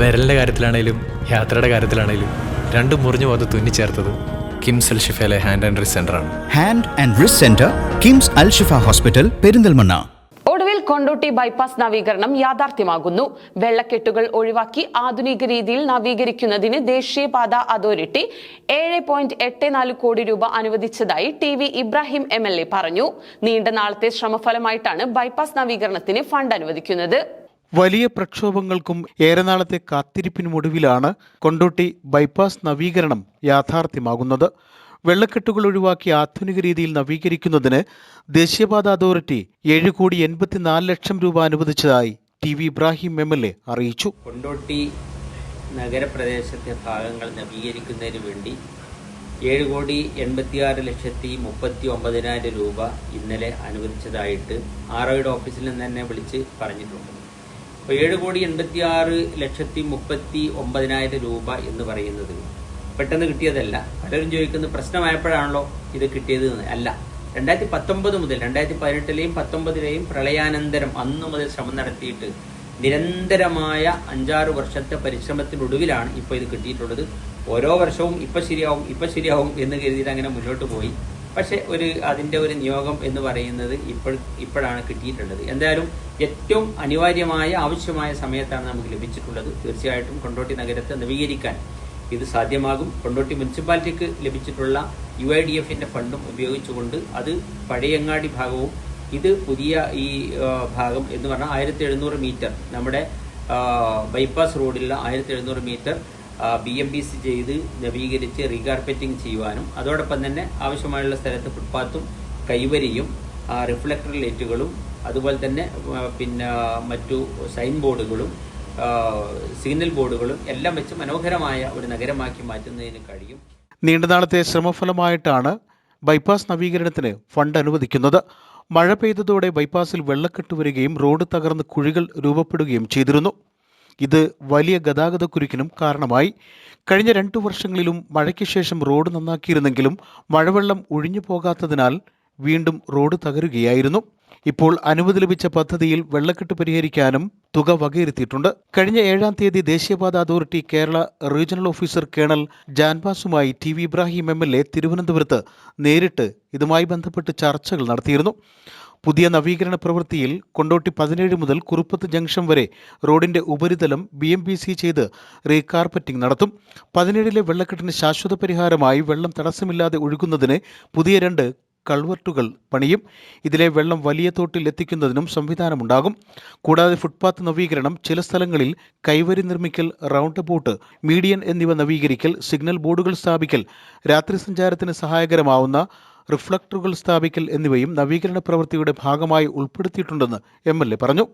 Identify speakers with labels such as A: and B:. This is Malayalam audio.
A: വിരലിന്റെ കാര്യത്തിലാണേലും യാത്രയുടെ കാര്യത്തിലാണേലും രണ്ടും മുറിഞ്ഞു പോകാതെ തുന്നിച്ചേർത്തത് കിംസ് അൽ ഷിഫയിലെ ഹാൻഡ് ആൻഡ് റിസ് ആണ്.
B: Hand and wrist centre KIMS Al Shifa hospital Perinthalmanna.
C: ഒടുവിൽ കൊണ്ടോട്ടി ബൈപ്പാസ് നവീകരണം യാഥാർത്ഥ്യമാകുന്നു. വെള്ളക്കെട്ടുകൾ ഒഴിവാക്കി ആധുനിക രീതിയിൽ നവീകരിക്കുന്നതിന് ദേശീയപാത അതോറിറ്റി ഏഴ് പോയിന്റ് എട്ട് നാല് കോടി രൂപ അനുവദിച്ചതായി T V Ibrahim M L A പറഞ്ഞു. നീണ്ട നാളത്തെ ശ്രമഫലമായിട്ടാണ് ബൈപ്പാസ് നവീകരണത്തിന് ഫണ്ട് അനുവദിക്കുന്നത്.
D: വലിയ പ്രക്ഷോഭങ്ങൾക്കും ഏറെ നാളത്തെ കാത്തിരിപ്പിനുമൊടുവിലാണ് കൊണ്ടോട്ടി ബൈപ്പാസ് നവീകരണം യാഥാർത്ഥ്യമാകുന്നത്. വെള്ളക്കെട്ടുകൾ ഒഴിവാക്കി ആധുനിക രീതിയിൽ നവീകരിക്കുന്നതിന് ദേശീയപാത അതോറിറ്റി ഏഴ് കോടി എൺപത്തിനാല് ലക്ഷം രൂപ അനുവദിച്ചതായി T V Ibrahim M L A അറിയിച്ചു.
E: കൊണ്ടോട്ടി നഗരപ്രദേശത്തെ ഭാഗങ്ങൾ നവീകരിക്കുന്നതിന് വേണ്ടി ഏഴ് കോടി എൺപത്തിയാറ് ലക്ഷത്തി മുപ്പത്തി ഒമ്പതിനായിരം രൂപ ഇന്നലെ അനുവദിച്ചതായിട്ട് ആർ ഓഫീസിൽ നിന്ന് തന്നെ വിളിച്ച് പറഞ്ഞിട്ടുണ്ട്. അപ്പോൾ ഏഴ് കോടി എൺപത്തി ആറ് ലക്ഷത്തി മുപ്പത്തി ഒമ്പതിനായിരം രൂപ എന്ന് പറയുന്നത്. പെട്ടെന്ന് കിട്ടിയതല്ല. പലരും ചോദിക്കുന്നത് പ്രശ്നമായപ്പോഴാണല്ലോ ഇത് കിട്ടിയത് അല്ല. രണ്ടായിരത്തി പത്തൊമ്പത് മുതൽ രണ്ടായിരത്തി പതിനെട്ടിലെയും പത്തൊമ്പതിലെയും പ്രളയാനന്തരം അന്നു മുതൽ ശ്രമം നടത്തിയിട്ട് നിരന്തരമായ അഞ്ചാറ് വർഷത്തെ പരിശ്രമത്തിനൊടുവിലാണ് ഇപ്പോൾ ഇത് കിട്ടിയിട്ടുള്ളത്. ഓരോ വർഷവും ഇപ്പം ശരിയാവും ഇപ്പം ശരിയാവും എന്ന് കരുതിയിട്ട് അങ്ങനെ മുന്നോട്ട് പോയി. പക്ഷെ ഒരു അതിന്റെ ഒരു നിയോഗം എന്ന് പറയുന്നത് ഇപ്പോൾ ഇപ്പോഴാണ് കിട്ടിയിട്ടുള്ളത്. എന്തായാലും ഏറ്റവും അനിവാര്യമായ ആവശ്യമായ സമയത്താണ് നമുക്ക് ലഭിച്ചിട്ടുള്ളത്. തീർച്ചയായിട്ടും കൊണ്ടോട്ടി നഗരത്തെ നവീകരിക്കാൻ ഇത് സാധ്യമാകും. കൊണ്ടോട്ടി മുനിസിപ്പാലിറ്റിക്ക് ലഭിച്ചിട്ടുള്ള യു ഐ ഡി എഫിന്റെ ഫണ്ടും ഉപയോഗിച്ചുകൊണ്ട് അത് പഴയങ്ങാടി ഭാഗവും ഇത് പുതിയ ഈ ഭാഗം എന്ന് പറഞ്ഞാൽ ആയിരത്തി എഴുന്നൂറ് മീറ്റർ നമ്മുടെ ബൈപ്പാസ് റോഡിലുള്ള ആയിരത്തി എഴുന്നൂറ് metre B M B C ചെയ്ത് നവീകരിച്ച് റീകാർപ്പറ്റിംഗ് ചെയ്യുവാനും അതോടൊപ്പം തന്നെ ആവശ്യമായുള്ള സ്ഥലത്ത് ഫുട്പാത്തും കൈവരിയും റിഫ്ലക്ടർ ലൈറ്റുകളും അതുപോലെ തന്നെ പിന്നെ മറ്റു സൈൻ ബോർഡുകളും സിഗ്നൽ ബോർഡുകളും എല്ലാം വെച്ച് മനോഹരമായ ഒരു നഗരമാക്കി മാറ്റുന്നതിന് കഴിയും.
D: നീണ്ടനാളത്തെ ശ്രമഫലമായിട്ടാണ് ബൈപ്പാസ് നവീകരണത്തിന് ഫണ്ട് അനുവദിക്കുന്നത്. മഴ പെയ്തതോടെ ബൈപ്പാസിൽ വെള്ളക്കെട്ട് വരികയും റോഡ് തകർന്ന് കുഴികൾ രൂപപ്പെടുകയും ചെയ്തിരുന്നു. ഇത് വലിയ ഗതാഗത ഗതാഗതക്കുരുക്കിനും കാരണമായി. കഴിഞ്ഞ രണ്ടു വർഷങ്ങളിലും മഴയ്ക്ക് ശേഷം റോഡ് നന്നാക്കിയിരുന്നെങ്കിലും മഴവെള്ളം ഒഴിഞ്ഞു പോകാത്തതിനാൽ വീണ്ടും റോഡ് തകരുകയായിരുന്നു. ഇപ്പോൾ അനുമതി ലഭിച്ച പദ്ധതിയിൽ വെള്ളക്കെട്ട് പരിഹരിക്കാനും തുക വകയിരുത്തിയിട്ടുണ്ട്. കഴിഞ്ഞ ഏഴാം തീയതി ദേശീയപാത authority Kerala regional officer colonel ജാൻബാസുമായി T V Ibrahim M L A തിരുവനന്തപുരത്ത് നേരിട്ട് ഇതുമായി ബന്ധപ്പെട്ട് ചർച്ചകൾ നടത്തിയിരുന്നു. പുതിയ നവീകരണ പ്രവൃത്തിയിൽ കൊണ്ടോട്ടി പതിനേഴ് മുതൽ കുറുപ്പത്ത് ജംഗ്ഷൻ വരെ റോഡിന്റെ ഉപരിതലം ബി എം ബി സി ചെയ്ത് റീകാർപ്പറ്റിംഗ് നടത്തും. പതിനേഴിലെ വെള്ളക്കെട്ടിന് ശാശ്വത പരിഹാരമായി വെള്ളം തടസ്സമില്ലാതെ ഒഴുകുന്നതിന് പുതിയ രണ്ട് കൾവർട്ടുകൾ പണിയും. ഇതിലെ വെള്ളം വലിയ തോട്ടിൽ എത്തിക്കുന്നതിനും സംവിധാനമുണ്ടാകും. കൂടാതെ ഫുട്പാത്ത് നവീകരണം ചില സ്ഥലങ്ങളിൽ കൈവരി നിർമ്മിക്കൽ റൗണ്ട് ബോട്ട് മീഡിയൻ എന്നിവ നവീകരിക്കൽ സിഗ്നൽ ബോർഡുകൾ സ്ഥാപിക്കൽ രാത്രി സഞ്ചാരത്തിന് സഹായകരമാവുന്ന റിഫ്ലക്ടറുകൾ സ്ഥാപിക്കൽ എന്നിവയും നവീകരണ പ്രവൃത്തിയുടെ ഭാഗമായി ഉൾപ്പെടുത്തിയിട്ടുണ്ടെന്ന് എം പറഞ്ഞു